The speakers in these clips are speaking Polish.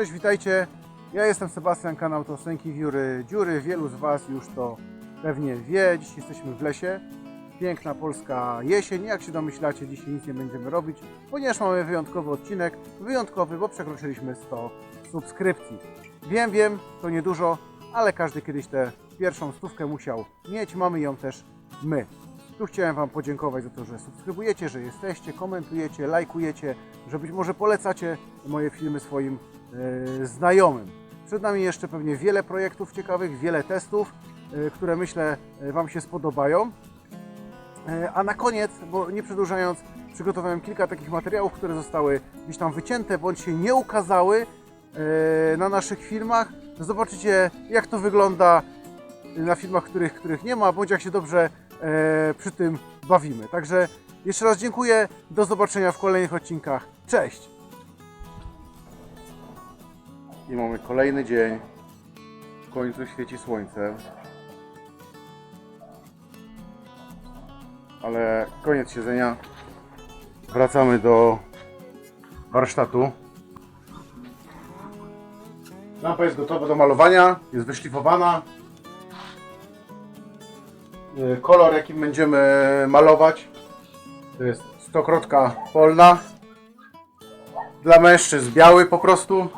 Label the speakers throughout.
Speaker 1: Cześć, witajcie. Ja jestem Sebastian, kanał to Sęki Wióry Dziury. Wielu z Was już to pewnie wie. Dziś jesteśmy w lesie. Piękna polska jesień. Jak się domyślacie, dzisiaj nic nie będziemy robić, ponieważ mamy wyjątkowy odcinek. Wyjątkowy, bo przekroczyliśmy 100 subskrypcji. Wiem, wiem, to niedużo, ale każdy kiedyś tę pierwszą stówkę musiał mieć. Mamy ją też my. Tu chciałem Wam podziękować za to, że subskrybujecie, że jesteście, komentujecie, lajkujecie, że być może polecacie moje filmy swoim e, znajomym. Przed nami jeszcze pewnie wiele projektów ciekawych, wiele testów, e, które myślę e, Wam się spodobają. A na koniec, bo nie przedłużając, przygotowałem kilka takich materiałów, które zostały gdzieś tam wycięte bądź się nie ukazały na naszych filmach. Zobaczycie, jak to wygląda na filmach, których, których nie ma, bądź jak się dobrze przy tym bawimy. Także jeszcze raz dziękuję. Do zobaczenia w kolejnych odcinkach. Cześć! I mamy kolejny dzień. W końcu świeci słońce. Ale koniec siedzenia. Wracamy do warsztatu. Lampa jest gotowa do malowania, jest wyszlifowana. Y, Kolor, jakim będziemy malować, to jest stokrotka polna. Dla mężczyzn biały po prostu.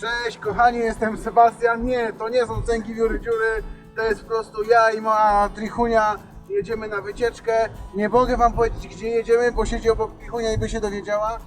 Speaker 1: Cześć kochani, jestem Sebastian. Nie, to nie są cęki wióry dziury. To jest po prostu ja i moja trichunia. Jedziemy na wycieczkę. Nie mogę wam powiedzieć gdzie jedziemy, bo siedzi obok trichunia i by się dowiedziała.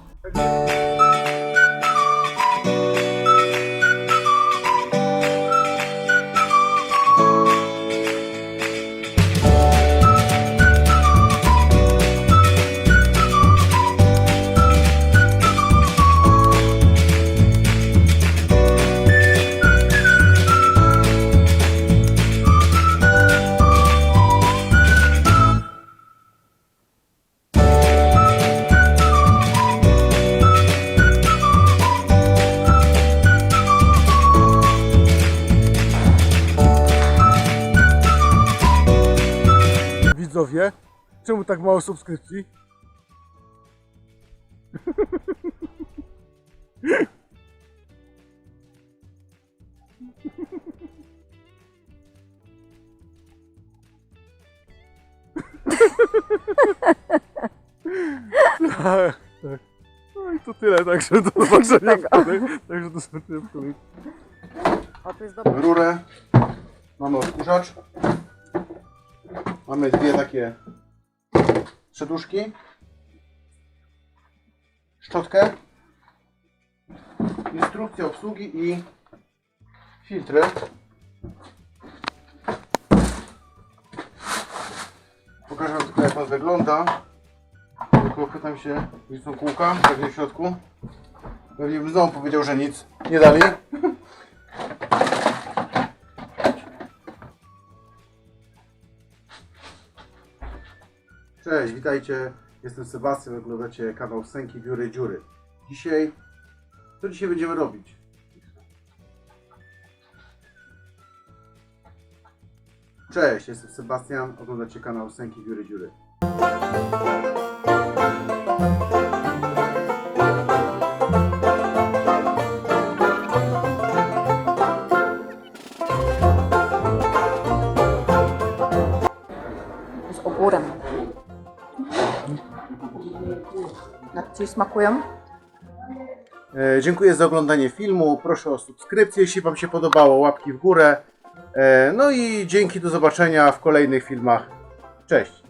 Speaker 1: Widzowie, czemu tak mało subskrypcji? No i to tyle, także do zobaczenia. Także do zobaczenia w kolejnym.
Speaker 2: To jest dobre.
Speaker 1: rurę, mamy odkurzacz, mamy dwie takie przeduszki, szczotkę, instrukcję obsługi i filtry. Pokażę wam tylko jak on wygląda. Tylko pytam się, gdzie są kółka, pewnie w środku. Pewnie bym znowu powiedział, że nic nie dali. Cześć, witajcie. Jestem Sebastian, oglądacie kanał Sęki Biury Dziury. Dzisiaj, co dzisiaj będziemy robić? Cześć, jestem Sebastian, oglądacie kanał Sęki Biury Dziury.
Speaker 2: Jak Ci smakują?
Speaker 1: E, dziękuję za oglądanie filmu. Proszę o subskrypcję, jeśli Wam się podobało, łapki w górę. E, no i dzięki, do zobaczenia w kolejnych filmach. Cześć!